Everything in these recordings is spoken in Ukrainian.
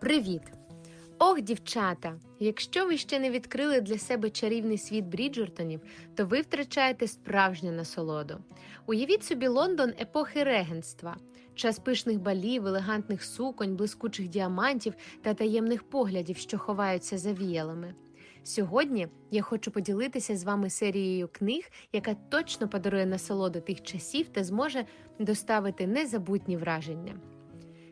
Привіт! Ох, дівчата! Якщо ви ще не відкрили для себе чарівний світ Бріджертонів, то ви втрачаєте справжню насолоду. Уявіть собі Лондон епохи регенства, час пишних балів, елегантних суконь, блискучих діамантів та таємних поглядів, що ховаються за віялами. Сьогодні я хочу поділитися з вами серією книг, яка точно подарує насолоду тих часів та зможе доставити незабутні враження.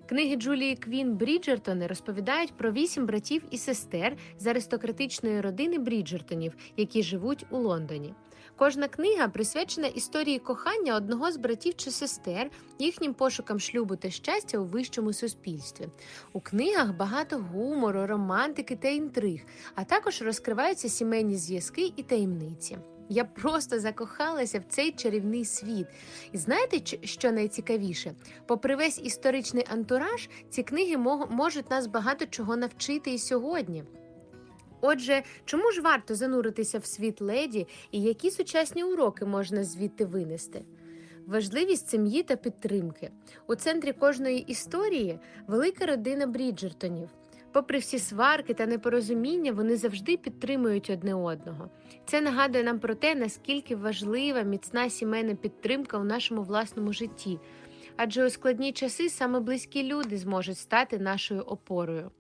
Книги Джулії Квін Бріджертони розповідають про вісім братів і сестер з аристократичної родини Бріджертонів, які живуть у Лондоні. Кожна книга присвячена історії кохання одного з братів чи сестер, їхнім пошукам шлюбу та щастя у вищому суспільстві. У книгах багато гумору, романтики та інтриг, а також розкриваються сімейні зв'язки і таємниці. Я просто закохалася в цей чарівний світ. І знаєте, що найцікавіше? Попри весь історичний антураж, ці книги можуть нас багато чого навчити і сьогодні. Отже, чому ж варто зануритися в світ леді і які сучасні уроки можна звідти винести? Важливість сім'ї та підтримки. У центрі кожної історії велика родина Бріджертонів. Попри всі сварки та непорозуміння, вони завжди підтримують одне одного. Це нагадує нам про те, наскільки важлива міцна сімейна підтримка у нашому власному житті. Адже у складні часи саме близькі люди зможуть стати нашою опорою.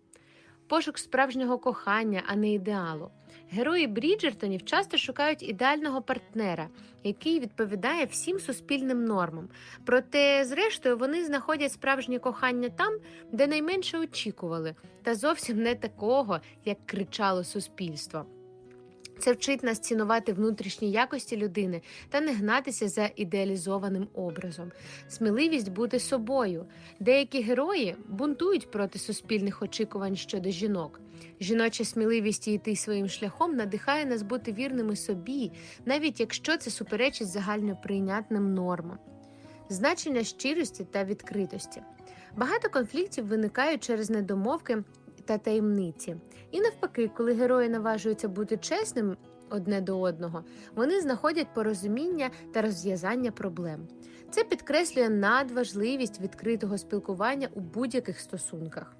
Пошук справжнього кохання, а не ідеалу. Герої Бріджертонів часто шукають ідеального партнера, який відповідає всім суспільним нормам. Проте, зрештою, вони знаходять справжнє кохання там, де найменше очікували, та зовсім не такого, як кричало суспільство. Це вчить нас цінувати внутрішні якості людини та не гнатися за ідеалізованим образом, сміливість бути собою. Деякі герої бунтують проти суспільних очікувань щодо жінок. Жіноча сміливість йти своїм шляхом надихає нас бути вірними собі, навіть якщо це суперечить загальноприйнятним нормам. Значення щирості та відкритості. Багато конфліктів виникають через недомовки та таємниці. І навпаки, коли герої наважуються бути чесним одне до одного, вони знаходять порозуміння та розв'язання проблем. Це підкреслює надважливість відкритого спілкування у будь-яких стосунках.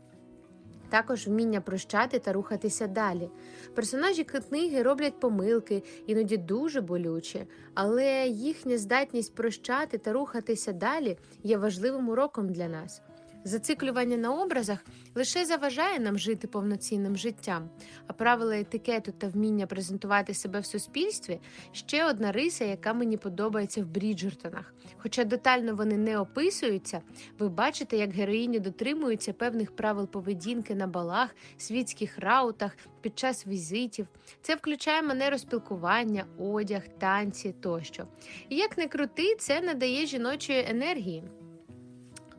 Також вміння прощати та рухатися далі. Персонажі книги роблять помилки, іноді дуже болючі, але їхня здатність прощати та рухатися далі є важливим уроком для нас. Зациклювання на образах лише заважає нам жити повноцінним життям, а правила етикету та вміння презентувати себе в суспільстві ще одна риса, яка мені подобається в Бріджертонах. Хоча детально вони не описуються, ви бачите, як героїні дотримуються певних правил поведінки на балах, світських раутах, під час візитів. Це включає манеру спілкування, одяг, танці тощо. І як не крути, це надає жіночої енергії.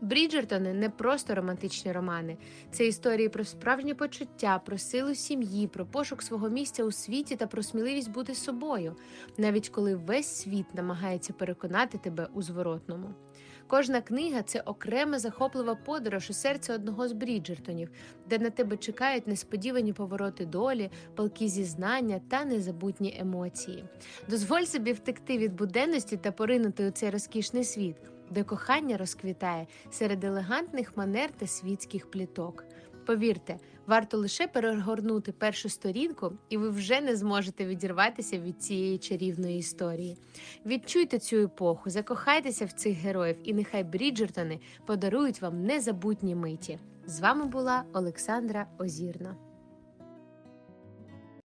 Бріджертони не просто романтичні романи, це історії про справжні почуття, про силу сім'ї, про пошук свого місця у світі та про сміливість бути собою, навіть коли весь світ намагається переконати тебе у зворотному. Кожна книга це окрема захоплива подорож у серце одного з Бріджертонів, де на тебе чекають несподівані повороти долі, палкі зізнання та незабутні емоції. Дозволь собі втекти від буденності та поринути у цей розкішний світ де кохання розквітає серед елегантних манер та світських пліток. Повірте, варто лише перегорнути першу сторінку, і ви вже не зможете відірватися від цієї чарівної історії. Відчуйте цю епоху, закохайтеся в цих героїв, і нехай Бріджертони подарують вам незабутні миті. З вами була Олександра Озірна.